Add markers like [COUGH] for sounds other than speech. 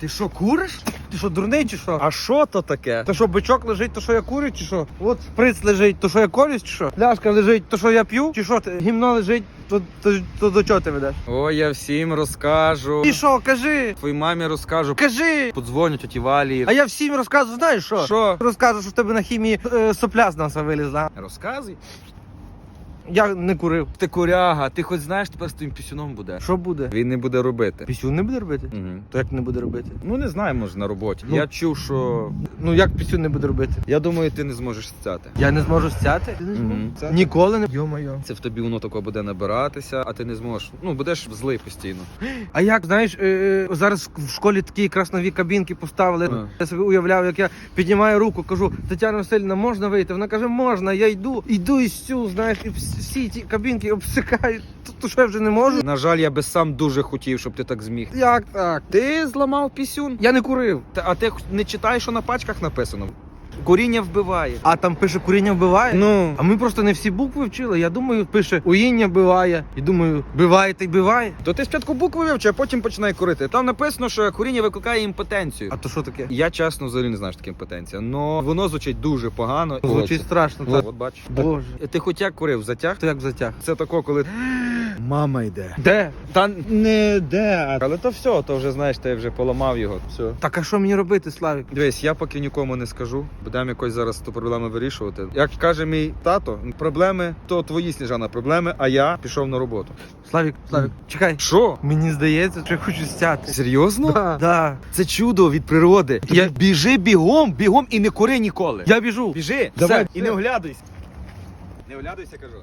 Ти що, куриш? Ти що, дурний чи що? А що то таке? То що, бичок лежить, то що я курю, чи що? От шприц лежить, то що я колюсь, чи що? Пляшка лежить, то що я п'ю, чи що? Гімно лежить, то, то, то до чого ти ведеш? О, я всім розкажу. І що, кажи? Твоїй мамі розкажу. Кажи! Подзвоню тіті Валі. А я всім розказую, знаєш що? Що? Розкажу, що в тебе на хімії е, сопля з носа вилізла. Розказуй. Я не курив. Ти куряга, ти хоч знаєш, тепер з твоїм пісюном буде. Що буде? Він не буде робити. Пісюн не буде робити? Угу. То як не буде робити? Ну не знаю, може на роботі. Ну. Я чув, що. Ну як пісюн не буде робити? Я думаю, ти не зможеш стяти. Я не зможу стяти? Мгм. Ніколи не. Йо-моє. Це в тобі воно тако буде набиратися, а ти не зможеш. Ну, будеш злий постійно. [GASPS] А як знаєш, е, е, зараз в школі такі якраз нові кабінки поставили. А. Я собі уявляв, як я піднімаю руку, кажу, Тетяна Васильівна, можна вийти? Вона каже, можна, я йду, йду і сю, знаєш, і вс- всі ті кабінки обсикають. То, то що я вже не можу? На жаль, я би сам дуже хотів, щоб ти так зміг. Як так? Ти зламав пісюн. Я не курив. Та- А ти не читаєш, що на пачках написано? Куріння вбиває. А там пише куріння вбиває. Ну, А ми просто не всі букви вчили. Я думаю, пише уїння вбиває. І думаю, биває та й биває. то ти спочатку букви вивчи, а потім починай курити. Там написано, що куріння викликає імпотенцію. А то що таке? Я чесно взагалі не знаю, що таке імпотенція. Но воно звучить дуже погано. Звучить страшно. Так. от бачиш. Боже. Ти хоч як курив, затяг? То як затяг? Це тако, коли мама йде. Де? Та не де. Але то все, то вже знаєш, ти вже поламав його. Все. Так а що мені робити, Славік? Дивись, я поки нікому не скажу. Будемо якось зараз ту проблему вирішувати. Як каже мій тато, проблеми то твої сніжана проблеми, а я пішов на роботу. Славік, Славік, чекай. Що? Мені здається, що я хочу стяти. Серйозно? Да. Да. Це чудо від природи. Я- Я... Біжи бігом, бігом і не кури ніколи. Я біжу. Біжи, Давай. все, і не оглядуйся. Не оглядуйся, кажу.